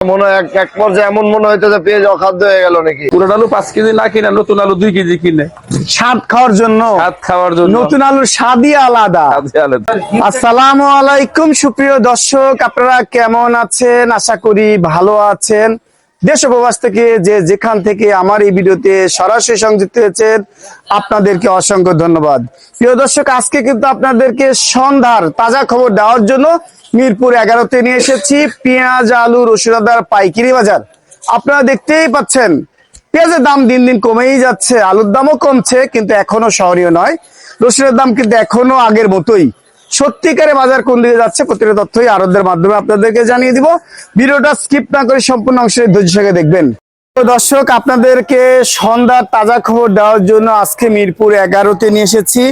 মনে হয় এক- এক পর্যায়ে এমন মনে হইতো যে পেঁয়াজ অখাদ্য হয়ে গেল নাকি? পুরান আলু পাঁচ কেজি না কিনে নতুন আলু দুই কেজি কিনে। স্বাদ খাওয়ার জন্য? ভাত খাওয়ার জন্য। নতুন আলুর স্বাদই আলাদা। স্বাদই আলাদা। আসসালামু আলাইকুম সুপ্রিয় দর্শক আপনারা কেমন আছেন? আশা করি ভালো আছেন। দেশ ও প্রবাস থেকে যে যেখান থেকে আমার এই ভিডিওতে সরাসরি সংযুক্ত হয়েছেন, আপনাদেরকে অসংখ্য ধন্যবাদ। প্রিয় দর্শক, আজকে কিন্তু আপনাদেরকে সন্ধ্যার তাজা খবর দেওয়ার জন্য মিরপুর এগারোতে নিয়ে এসেছি পেঁয়াজ, আলু রসুনাদার পাইকারি বাজার। আপনারা দেখতেই পাচ্ছেন, পেঁয়াজের দাম দিন দিন কমেই যাচ্ছে, আলুর দামও কমছে, কিন্তু এখনও সহনীয় নয়। রসুনের দাম কিন্তু এখনও আগের মতোই। সত্যিকারে বাজার কোন দিকে যাচ্ছে প্রতিটা তথ্যই আরবদের মাধ্যমে আপনাদেরকে জানিয়ে দিব। ভিডিওটা স্কিপ না করে সম্পূর্ণ অংশে ধৈর্য সঙ্গে দেখবেন। তো দর্শক আপনাদেরকে সন্ধ্যার তাজা খবর দেওয়ার জন্য আজকে মিরপুর এগারোতে নিয়ে এসেছি।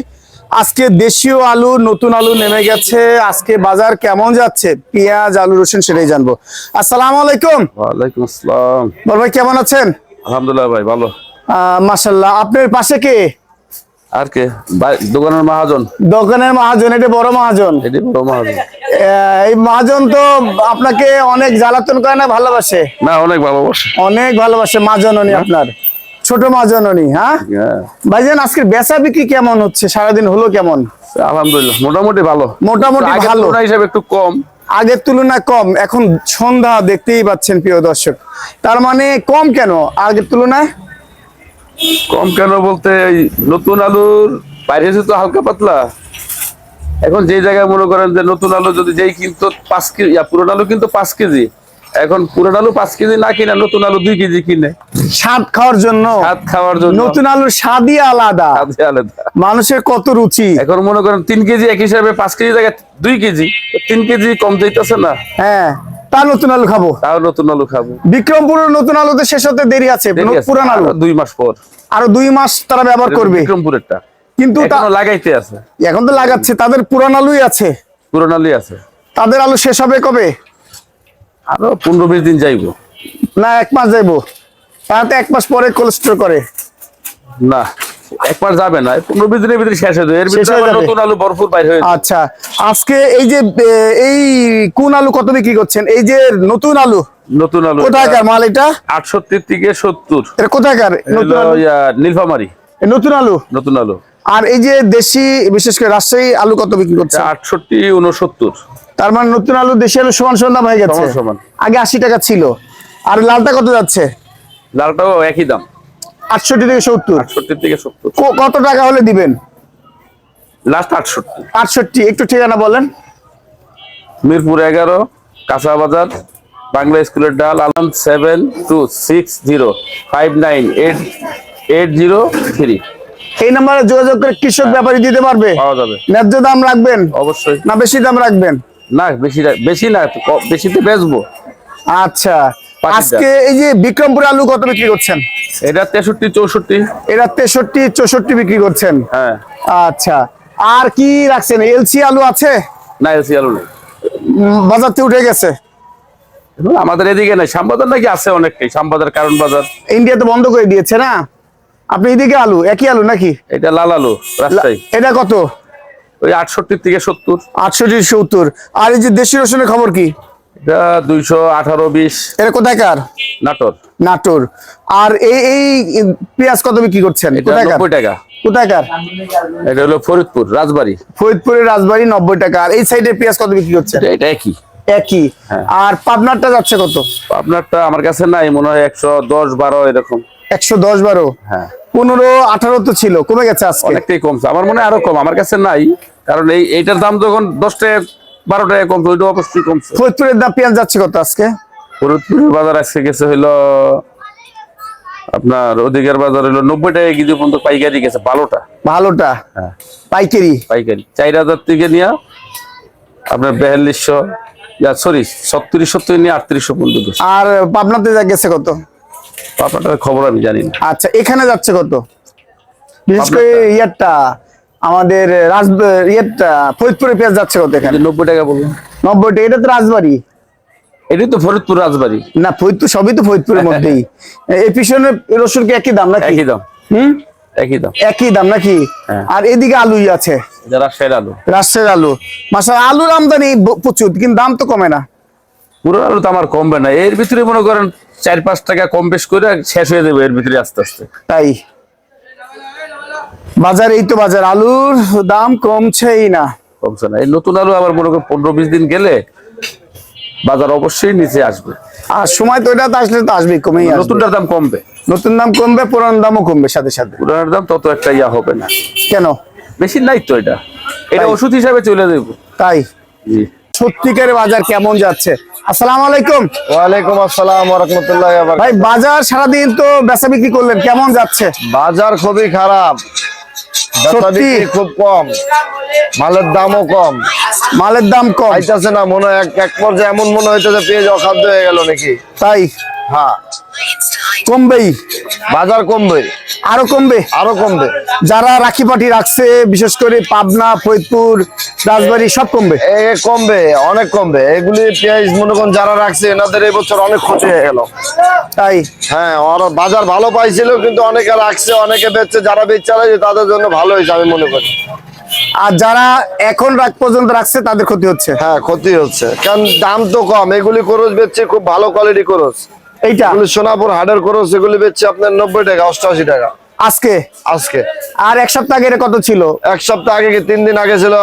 আজকে দেশীয় আলু নতুন আলু নেমে গেছে। আজকে বাজার কেমন যাচ্ছে? পেঁয়াজ আলু রসুন সেটাই জানব। আসসালামু আলাইকুম। ওয়ালাইকুম আসসালাম। বল ভাই কেমন আছেন? আলহামদুলিল্লাহ ভাই ভালো। আহ মাশাল্লাহ আপনার পাশে কে? আর কে? দোকানের মহাজন? দোকানের মহাজন এটা বড় মহাজন। এটি বড় মহাজন। এই মহাজন তো আপনাকে অনেক জ্বালাতন করে না ভালোবাসে? না অনেক ভালোবাসে। অনেক ভালোবাসে মাজননী আপনার। ছোট মাজননী হ্যাঁ? হ্যাঁ, ভাইজান আজকের বেচা বিক্রি কেমন হচ্ছে? সারাদিন হলো কেমন? আলহামদুলিল্লাহ মোটামুটি ভালো। মোটামুটি ভালো। হিসাবে একটু কম। আগের তুলনায় কম। এখন সন্ধ্যা দেখতেই পাচ্ছেন প্রিয় দর্শক। তার মানে কম কেন? আগের তুলনায়? কম কেন বলতে নতুন আলুর বাইরে তো হালকা পাতলা। এখন যে জায়গায় মনে করেন যে নতুন আলু যদি যেই কিন্তু পাঁচ কেজি পুরনো আলু কিন্তু পাঁচ কেজি। এখন পুরনো আলু পাঁচ কেজি না কিনে নতুন আলু দুই কেজি কিনে। স্বাদ খাওয়ার জন্য। ভাত খাওয়ার জন্য। নতুন আলুর স্বাদই আলাদা। আলাদা। মানুষের কত রুচি। এখন মনে করেন তিন কেজি এক হিসাবে পাঁচ কেজি জায়গায় দুই কেজি। তিন কেজি কম যাইতেছে না। হ্যাঁ। তা নতুন আলু খাব। তাও নতুন আলু খাব। বিক্রমপুর নতুন আলুতে শেষ হতে দেরি আছে পুরান আলু। দুই মাস পর। আরও দুই মাস তারা ব্যবহার করবে। বিক্রমপুরেরটা। কিন্তু লাগাইতে আছে। এখন তো লাগাচ্ছে তাদের পুরান আলুই আছে। পুরনো আলুই আছে। তাদের আলু শেষ হবে কবে? আরও পনেরো বিশ দিন যাইবো। না এক মাস যাইবো। তারা তো এক মাস পরে কোল্ড স্টোর করে। না। একবার যাবে না পনেরো বিশ দিনের ভিতরে শেষ হয়ে যাবে। এর ভিতরে। নতুন আলু ভরপুর বাইর হয়ে আচ্ছা আজকে এই যে এই কোন আলু কত বিক্রি করছেন? এই যে নতুন আলু। নতুন আলু কোথাকার মাল এটা? আটষট্টি থেকে সত্তর। এটা কোথাকার ইয়া, নীলফামারী। নতুন আলু? নতুন আলু। আর এই যে দেশি বিশেষ করে রাজশাহী আলু কত বিক্রি করছে আটষট্টি উনসত্তর। তার মানে নতুন আলু দেশি আলু সমান সমান দাম হয়ে গেছে? সমান। আগে আশি টাকা ছিল। আর লালটা কত যাচ্ছে? লালটাও একই দাম। আটষট্টি থেকে সত্তর। আটষট্টি থেকে সত্তর। কত টাকা হলে দিবেন? লাস্ট আটষট্টি। আটষট্টি একটু ঠিকানা বলেন। মিরপুর এগারো কাঁচা বাজার বাংলা স্কুলের ডাল Alam seven two six zero five nine eight eight zero three. এই নাম্বারে যোগাযোগ করে কৃষক ব্যাপারী দিতে পারবে? পাওয়া যাবে। ন্যায্য দাম রাখবেন? অবশ্যই। না বেশি দাম রাখবেন? না বেশি বেশি না বেশিতে বেচবো। আচ্ছা। আজকে এই যে বিক্রমপুর আলু কত বিক্রি করছেন? এটা তেষট্টি চৌষট্টি। এটা তেষট্টি চৌষট্টি বিক্রি করছেন? হ্যাঁ। আচ্ছা। আর কি রাখছেন? এলসি আলু আছে? না এলসি আলু নেই। বাজার থেকে উঠে গেছে। আমাদের এদিকে নাই। শ্যামবাজার নাকি আছে অনেকটাই। শ্যামবাজার কারণ বাজার। ইন্ডিয়া তো বন্ধ করে দিয়েছে না? আপনি এদিকে আলু একই আলু নাকি? এটা লাল আলু রাস্তায় এটা কত? ওই আটষট্টি থেকে সত্তর। আটষট্টি সত্তর। আর এই যে দেশি রসুনের খবর কি? এটা দুইশো আঠারো বিশ। এটা কোথাকার নাটোর। নাটোর। আর এই এই পেঁয়াজ কত বিক্রি করছেন? কোথাকার নব্বই টাকা। কোথাকার এটা হলো ফরিদপুর রাজবাড়ি। ফরিদপুরের রাজবাড়ি নব্বই টাকা। আর এই সাইডে পেঁয়াজ কত বিক্রি করছেন? এটা- এটা একই। একই। হ্যাঁ। আর পাবনারটা যাচ্ছে কত? আপনারটা আমার কাছে নাই মনে হয় একশো দশ বারো এরকম। একশো দশ বারো? হ্যাঁ। পনেরো আঠারো তো ছিল কমে গেছে আজকে। অনেকটাই কমছে। আমার মনে হয় আরও কম আমার কাছে নাই। কারণ এই এইটার দাম যখন দশ টাকা বারো টাকা কমছে ওইটা অবশ্যই কমছে। ফরিদপুরের দাম পেঁয়াজ যাচ্ছে কত আজকে? ফরিদপুরের বাজার আজকে গেছে হইল আপনার অধিকার বাজার হইল নব্বই টাকা কেজি পর্যন্ত পাইকারি গেছে ভালোটা ভালোটা হ্যাঁ। পাইকারি? পাইকারি। চার হাজার থেকে নিয়ে আপনার বিয়াল্লিশশো সরি সত্তরিশ সত্তর নিয়ে আটত্রিশশো পর্যন্ত আর পাবনাতে যা গেছে কত? আপনার খবর আমি জানি না। আচ্ছা এখানে যাচ্ছে কত? বিশেষ করে ইয়েরটা? আমাদের রাজ ফরিদপুরের পেঁয়াজ যাচ্ছে কত এখানে? নব্বই টাকা বললাম নব্বই টাকা এটা তো রাজবাড়ি। এটাই তো ফরিদপুর রাজবাড়ি। না ফরিদপুর সবই তো ফরিদপুরের মধ্যেই। এই পিছনের রসুন কি একই দাম নাকি? একই দাম। হুম? একই দাম। একই দাম নাকি? হ্যাঁ। আর এদিকে আলুই আছে। রাজশাহীর আলু। রাজশাহীর আলু। মাসা আলুর আমদানি প্রচুর কিন্তু দাম তো কমে না। পুরো আলু তো আমার কমবে না। এর ভিতরে মনে করেন চার পাঁচ টাকা কম বেশ করে শেষ হয়ে যাবে এর ভিতরে আস্তে আস্তে। তাই। বাজার এই তো বাজার আলুর দাম কমছেই না। কমছে না। এই নতুন আলু আবার মনে করেন পনেরো বিশ দিন গেলে বাজার অবশ্যই নিচে আসবে। আর সময় তো এটা তো আসলে তো আসবেই কমেই আসবে। নতুনটার দাম কমবে। নতুন দাম কমবে পুরান দামও কমবে সাথে সাথে। পুরানোর দাম তত একটা ইয়া হবে না। কেন? বেশি নাই তো এটা। এটা ওষুধ হিসাবে চলে দেবো তাই? জি। সত্যিকারের বাজার কেমন যাচ্ছে? আসসালামু আলাইকুম। ওয়ালাইকুম আসসালাম রহমতুল্লাহ ভাই বাজার সারাদিন তো বেচা বিক্রি করলেন কেমন যাচ্ছে? বাজার খুবই খারাপ। খুব কম। মালের দামও কম। মালের দাম কম? আইতাছে না মনে হয় এক এক পর্যায়ে এমন মনে হইতেছে পেঁয়াজ অখাদ্য হয়ে গেল নাকি? তাই? হ্যাঁ। কমবেই বাজার কমবে আরও কমবে? আরও কমবে। যারা রাখি পাটি রাখছে বিশেষ করে পাবনা ফরিদপুর রাজবাড়ী সব কমবে? কমবে অনেক কমবে। এগুলি পেঁয়াজ মনে করেন যারা রাখছে এনাদের এই বছর অনেক ক্ষতি হয়ে গেল। তাই? হ্যাঁ ওরা বাজার ভালো পাইছিল কিন্তু অনেকে রাখছে অনেকে বেচছে যারা বেচছে তাদের জন্য ভালো হয়েছে আমি মনে করি। আর যারা এখন রাখ পর্যন্ত রাখছে তাদের ক্ষতি হচ্ছে? হ্যাঁ ক্ষতি হচ্ছে। কারণ দাম তো কম এগুলি খরচ বেচছে খুব ভালো কোয়ালিটি খরচ। এইটা? সোনাপুর হাটের খরচ এগুলি বেচছে আপনার নব্বই টাকা অষ্টআশি টাকা। আজকে? আজকে। আর এক সপ্তাহ আগে কত ছিল? এক সপ্তাহ আগে কি তিন দিন আগে ছিল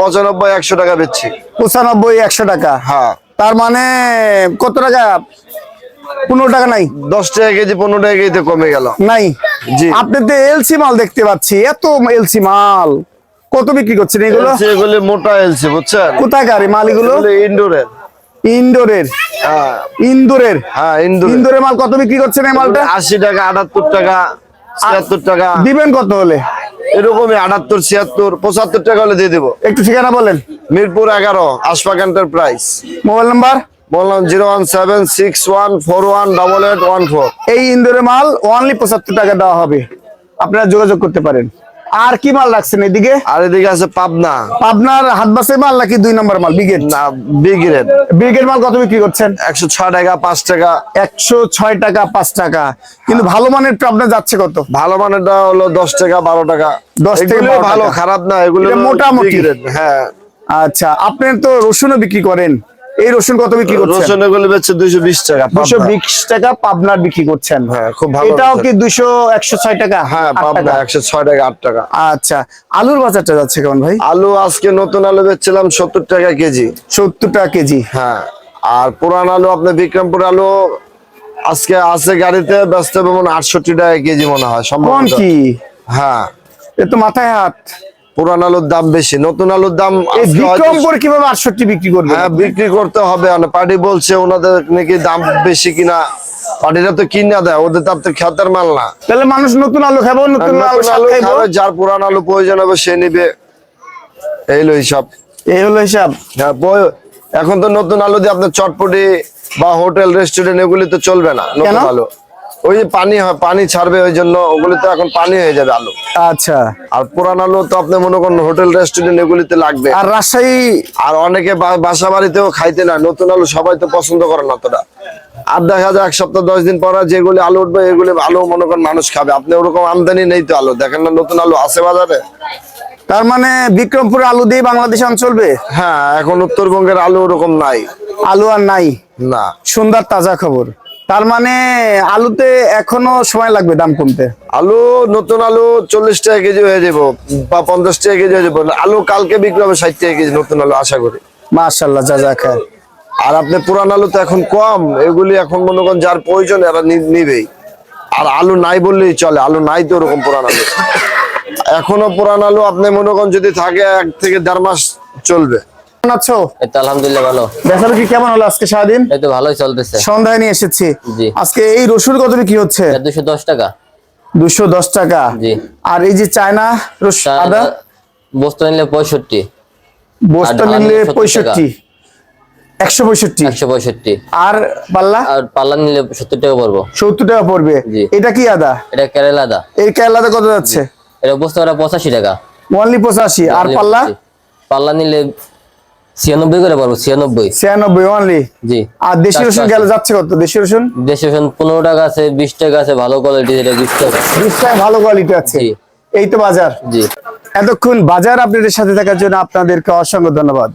পঁচানব্বই একশো টাকা বেচছি। পঁচানব্বই একশো টাকা? হ্যাঁ। তার মানে কত টাকা? পনেরো টাকা নাই? দশ টাকা কেজি পনেরো টাকা কেজিতে কমে গেল। নাই? জি। আপনি তো এলসি মাল দেখতে পাচ্ছি এত এলসি মাল। কত বিক্রি করছেন এগুলো? এগুলি মোটা এলসি বুঝছেন? কোথাকার মাল এগুলি? ইনডোরের ইন্দোরের ইন্দোরের হ্যাঁ ইন্দোরের। মাল কত বিক্রি করছেন এই মালটা? আশি টাকা আটাত্তর টাকা ছিয়াত্তর টাকা। দিবেন কত হলে? এরকমই আটাত্তর ছিয়াত্তর পঁচাত্তর টাকা হলে দিয়ে দেবো। একটু ঠিকানা বলেন। মিরপুর এগারো আশফাক এন্টারপ্রাইজ মোবাইল নাম্বার? বললাম zero one seven six one four one double eight one four. এই ইন্দোরের মাল অনলি পঁচাত্তর টাকা দেওয়া হবে। আপনারা যোগাযোগ করতে পারেন। আর কি মাল রাখছেন এদিকে? আর এদিকে আছে পাবনা। পাবনার হাত বাসের মাল নাকি দুই নম্বর মাল ব্রিগেড না বিগ রেট মাল কত বিক্রি করছেন? একশো ছয় টাকা পাঁচ টাকা। একশো ছয় টাকা পাঁচ টাকা। কিন্তু ভালো মানের আপনার যাচ্ছে কত? ভালো মানেরটা হলো দশ টাকা বারো টাকা। 10 থেকে ভালো খারাপ না এগুলো মোটামুটি। হ্যাঁ। আচ্ছা আপনার তো রসুনও বিক্রি করেন। এই রসুন কত বিক্রি করছেন? রসুন এগুলো বেচছে দুইশো বিশ টাকা দুশো পাবনা। বিশ টাকা পাবনার বিক্রি করছেন। হ্যাঁ, খুব ভালো এটাও কি একশো ছয় টাকা? হ্যাঁ পাবনা টাকা? একশো ছয় টাকা আট টাকা। আচ্ছা আলুর বাজারটা যাচ্ছে কেমন ভাই? আলু আজকে নতুন আলু বেচছিলাম সত্তর টাকা কেজি। সত্তর টাকা কেজি। হ্যাঁ আর পুরান আলু আপনার বিক্রমপুর আলু আজকে আছে গাড়িতে ব্যস্ত হবে মনে আটষট্টি টাকা কেজি মনে হয় সম্ভব কি? হ্যাঁ। এ তো মাথায় হাত। পুরান আলুর দাম বেশি নতুন আলুর দাম বিক্রমপুর কীভাবে আটষট্টি বিক্রি করবে হ্যাঁ বিক্রি করতে হবে পার্টি বলছে ওনাদের নাকি দাম বেশি কিনা পার্টিরা তো কিনা দেয় ওদের তো আপনার খেতের মাল না। তাহলে মানুষ নতুন আলু খাব নতুন আলু খাবে, যার পুরান আলু প্রয়োজন হবে সে নিবে। এই লো হিসাব। এই হলো হিসাব। হ্যাঁ, এখন তো নতুন আলু দিয়ে আপনার চটপটি বা হোটেল রেস্টুরেন্ট এগুলি তো চলবে না নতুন আলু। ওই যে পানি হয় পানি ছাড়বে ওই জন্য ওগুলি তো এখন পানি হয়ে যাবে আলু। আচ্ছা। আর পুরান আলু তো আপনি মনে করেন হোটেল রেস্টুরেন্ট এগুলিতে লাগবে। আর রাজশাহী আর অনেকে বাসা বাড়িতেও খাইতে না নতুন আলু সবাই তো পছন্দ করে না অতটা। আর দেখা যায় এক সপ্তাহ দশ দিন পর যেগুলি আলু উঠবে এগুলি আলু মনে করেন মানুষ খাবে। আপনি ওরকম আমদানি নেই তো আলু। দেখেন না নতুন আলু আছে বাজারে? তার মানে বিক্রমপুর আলু দিয়ে বাংলাদেশ আম চলবে? হ্যাঁ এখন উত্তরবঙ্গের আলু ওরকম নাই। আলু আর নাই? না। সুন্দর তাজা খবর। তার মানে আলুতে এখনও সময় লাগবে দাম কমতে? আলু নতুন আলু চল্লিশ টাকা কেজি হয়ে যাব বা পঞ্চাশ টাকা কেজি হয়ে যাব। আলু কালকে বিক্রি হবে ষাট টাকা কেজি নতুন আলু আশা করি। মাশাল্লাহ যা যা খায়। আর আপনি পুরান আলু তো এখন কম এগুলি এখন মনে করেন যার প্রয়োজন এরা নিবেই। আর আলু নাই বললেই চলে আলু নাই তো ওরকম পুরান আলু। এখনও পুরান আলু আপনি মনে করেন যদি থাকে এক থেকে দেড় মাস চলবে। কেমন আছো? এই তো আলহামদুলিল্লাহ ভালো। দেখাল কেমন হলো আজকে সারাদিন? এই তো ভালোই চলতেছে। সন্ধ্যায় নিয়ে এসেছি। আজকে এই রসুন কত কি হচ্ছে? দুশো দশ টাকা। দুশো দশ টাকা। জি। আর এই যে চায়না রসুন আদা? বস্তু নিলে পঁয়ষট্টি। বস্তা নিলে 70 একশো পঁয়ষট্টি। একশো পঁয়ষট্টি। আর পাল্লা? আর পাল্লা নিলে সত্তর টাকা পড়ব। সত্তর টাকা পড়বে। এটা কি আদা? এটা কেরালা দা এই কেরালাতে কত যাচ্ছে? এটা বস্তু পঁচাশি টাকা। ওয়ানলি পঁচাশি। আর পাল্লা? পাল্লা নিলে ছিয়ানব্বই করে পারব ছিয়ানব্বই। ছিয়ানব্বই অনলি জি। আর দেশি রসুন গেলে যাচ্ছে কত? দেশি রসুন? দেশি রসুন পনেরো টাকা আছে বিশ টাকা আছে ভালো কোয়ালিটি এটা বিশ টাকা। বিশ টাকা ভালো কোয়ালিটি আছে। এই তো বাজার। জি। এতক্ষণ বাজার আপনাদের সাথে থাকার জন্য আপনাদেরকে অসংখ্য ধন্যবাদ।